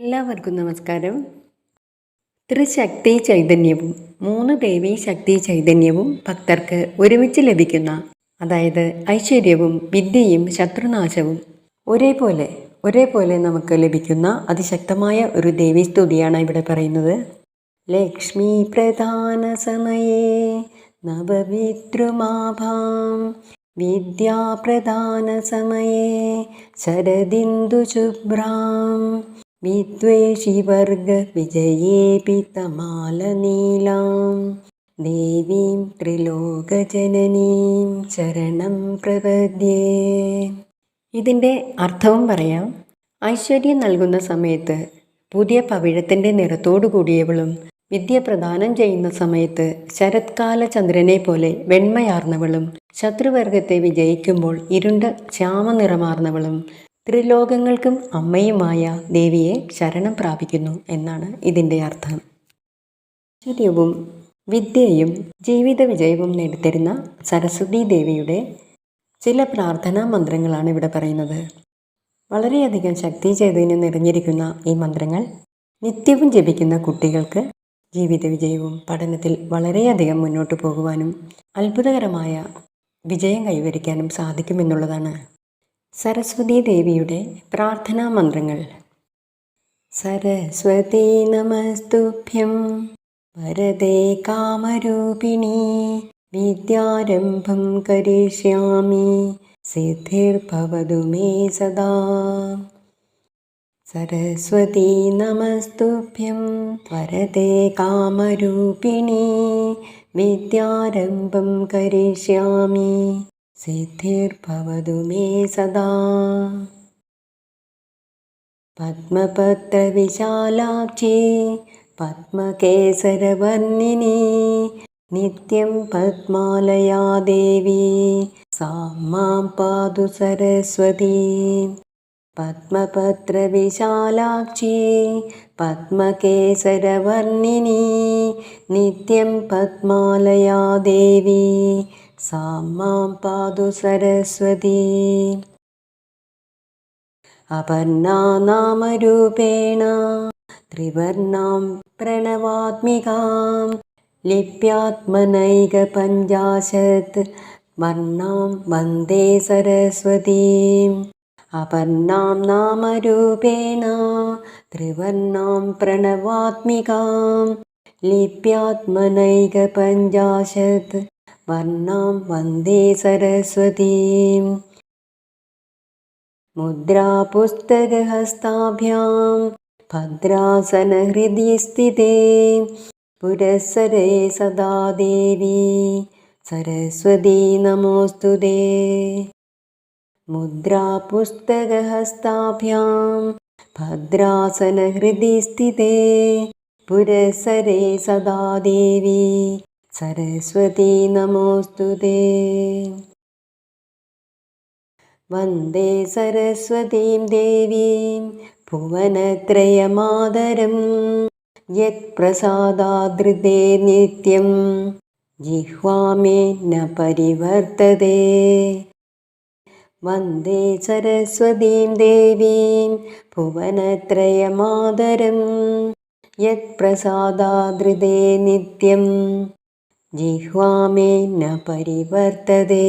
എല്ലാവർക്കും നമസ്കാരം. ത്രിശക്തി ചൈതന്യവും മൂന്ന് ദേവീ ശക്തി ചൈതന്യവും ഭക്തർക്ക് ഒരുമിച്ച് ലഭിക്കുന്ന അതായത് ഐശ്വര്യവും വിദ്യയും ശത്രുനാശവും ഒരേപോലെ ഒരേപോലെ നമുക്ക് ലഭിക്കുന്ന അതിശക്തമായ ഒരു ദേവി സ്തുതിയാണ് ഇവിടെ പറയുന്നത്. ലക്ഷ്മി പ്രധാന സമയേ നവവിദ്രുമാഭാം. വിദ്യാപ്രധാന സമയേ ശരദിന്ദുശുഭ്രാം വിദ്വേഷിവർഗവിജയേऽपि തമാലനീലാം ദേവീം ത്രിലോകജനനീം ശരണം പ്രപദ്യേ ഇതിന്റെ അർത്ഥവും പറയാം. ഐശ്വര്യം നൽകുന്ന സമയത്ത് പുതിയ പവിഴത്തിന്റെ നിറത്തോടു കൂടിയവളും വിദ്യ പ്രദാനം ചെയ്യുന്ന സമയത്ത് ശരത്കാല ചന്ദ്രനെ പോലെ വെണ്മയാർന്നവളും ശത്രുവർഗത്തെ വിജയിക്കുമ്പോൾ ഇരുണ്ട ശ്യാമനിറമാർന്നവളും ത്രിലോകങ്ങൾക്കും അമ്മയുമായ ദേവിയെ ശരണം പ്രാപിക്കുന്നു എന്നാണ് ഇതിന്റെ അർത്ഥം. ഐശ്വര്യവും വിദ്യയും ജീവിത വിജയവും നേടിത്തരുന്ന സരസ്വതി ദേവിയുടെ ചില പ്രാർത്ഥനാ മന്ത്രങ്ങളാണ് ഇവിടെ പറയുന്നത്. വളരെയധികം ശക്തി ചെയ്തതിന് നിറഞ്ഞിരിക്കുന്ന ഈ മന്ത്രങ്ങൾ നിത്യവും ജപിക്കുന്ന കുട്ടികൾക്ക് ജീവിത വിജയവും പഠനത്തിൽ വളരെയധികം മുന്നോട്ട് പോകുവാനും അത്ഭുതകരമായ വിജയം കൈവരിക്കാനും സാധിക്കുമെന്നുള്ളതാണ്. സരസ്വതി ദേവിയുടെ പ്രാർത്ഥനാ മന്ത്രങ്ങൾ. സരസ്വതി നമസ്തുഭ്യം. വരദേ കാമരൂപിണി വിദ്യാരംഭം കരിഷ്യാമി സിദ്ധിർഭവതു മേ സദാ. സരസ്വതി നമസ്തുഭ്യം. വരദേ കാമരൂപിണി വിദ്യാരംഭം കരിഷ്യാമി सिद्धिर्भवतु मे सदा। पद्मपत्रविशालाक्षी पद्मकेसरवर्णिनी नित्यं पद्मालया देवी सा मां पातु सरस्वती പത്മപത്രവിശാലാക്ഷി പത്മകേസരവർണിനി നിത്യം പത്മാലയാ ദേവി സാം പാതു സരസ്വതി. അപർണാനാമരൂപേണ ത്രിവർണാം പ്രണവാത്മികാം ലിപ്യാത്മനൈകപഞ്ചാശത് വർണാം വന്ദേ സരസ്വതീം. അപർണാം നാമരൂപേണ ത്രിവർണാം പ്രണവാത്മികാം ലിപ്യാത്മനൈകപഞ്ചാശത് വർണാം വന്ദേ സരസ്വതീം. മുദ്രാപുസ്തകഹസ്താഭ്യാം ഭദ്രാസനഹൃദി സ്ഥിതേ പുരസരേ സദാ ദേവി സരസ്വതീ നമോസ്തു मुद्रापुस्तकहस्ताभ्यां भद्रासनहृदि स्थिते पुरसरे सदा देवी सरस्वती नमोऽस्तु ते। वन्दे सरस्वतीं देवीं भुवनत्रयमादरं यत्प्रसादादृते नित्यं जिह्वा मे न परिवर्तते। വന്ദേ സരസ്വതീം ദേവീം ഭുവനത്രയമാതരം. യത്പ്രസാദാദൃതേ നിത്യം. ജിഹ്വാമേ ന പരിവർത്തതേ.